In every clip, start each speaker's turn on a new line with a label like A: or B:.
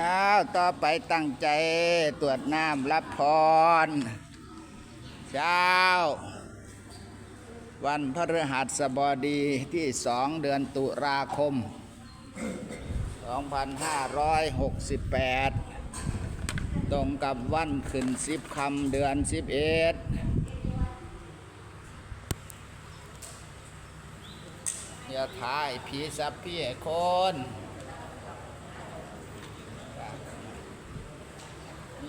A: อ้าว ต่อไปตั้งใจตรวจน้ำรับพร เช้า วันพฤหัสบดีที่สองเดือนตุลาคม 2568 ตรงกับวันขึ้นสิบคำเดือนสิบเอ็ดอย่าทายผีสับพี่คน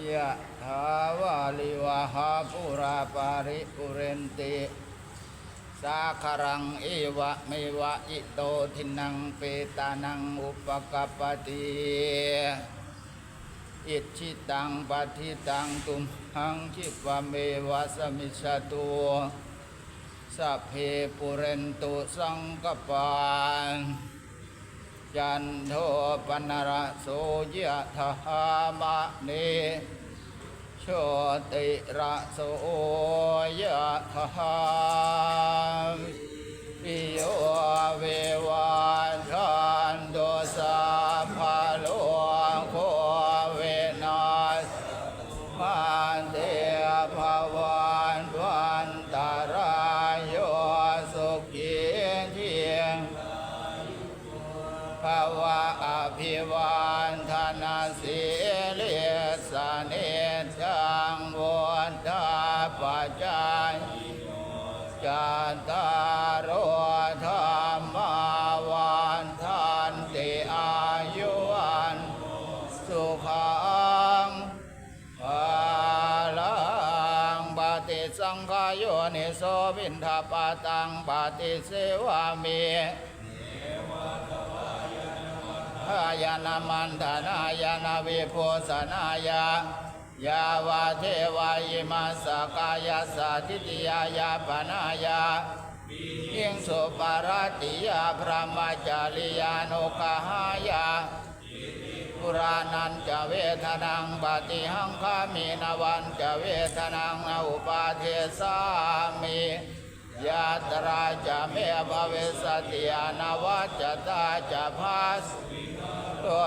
A: ยะถาวาลิวหาปุราปาริปุเรนติสาคารังเอวะเมวะอิโตทินังเปตานังอุปกปปติอิชิตังปฏิตังตุมหังคิปะเมวะสมิชตุสัพเพปุเรนตุสังกปาน จันโทปนรโสยะธามะเนโชติระโสยะธามปิโยเววันชันโดสาภาโลโคเวนัสมันเต ภาวะอภิวันธนาสีเลสเนจังวุฒาปัจจายจันตารโอธรรมาวันทันติอายุวันสุขังภาลังปฏิสังขายโยนิโสวินทปตังปฏิเสวามิายานามันธนายานาวิโพสนายายาวาเทวายมาสกายาสาธิติยายาปนายายิงสุปารติยาพระมาจาริยานุกหายาปุรานันจะเวทนังปฏิหังคามีนวันจะเวทนังอุปาเทสามิยาตราจะเมภเวสติยานวัจตาจะพาส ตัว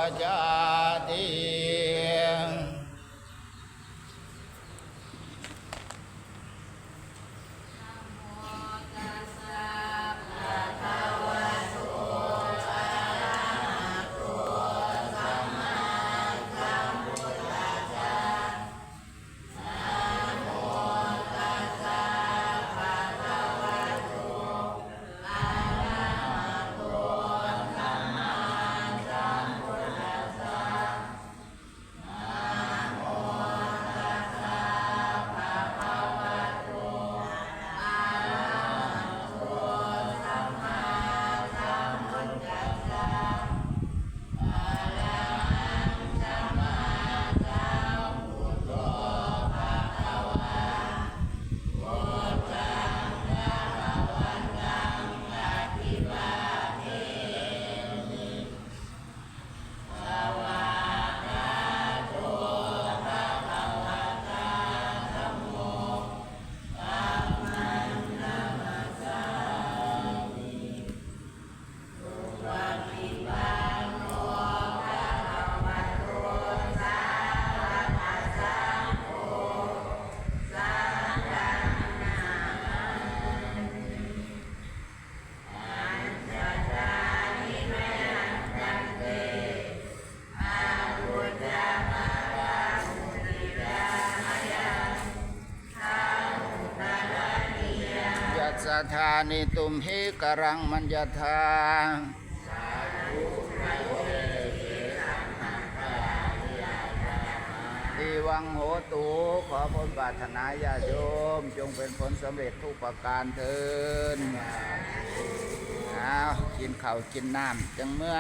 A: ธานิตุมหิกรังมัญญาธาดีวังโหตูขอผลปรารถนาญาติโยม จงเป็นผลสำเร็จทุกประการเทินเอากินข้าวกินน้ำจังเมื่อ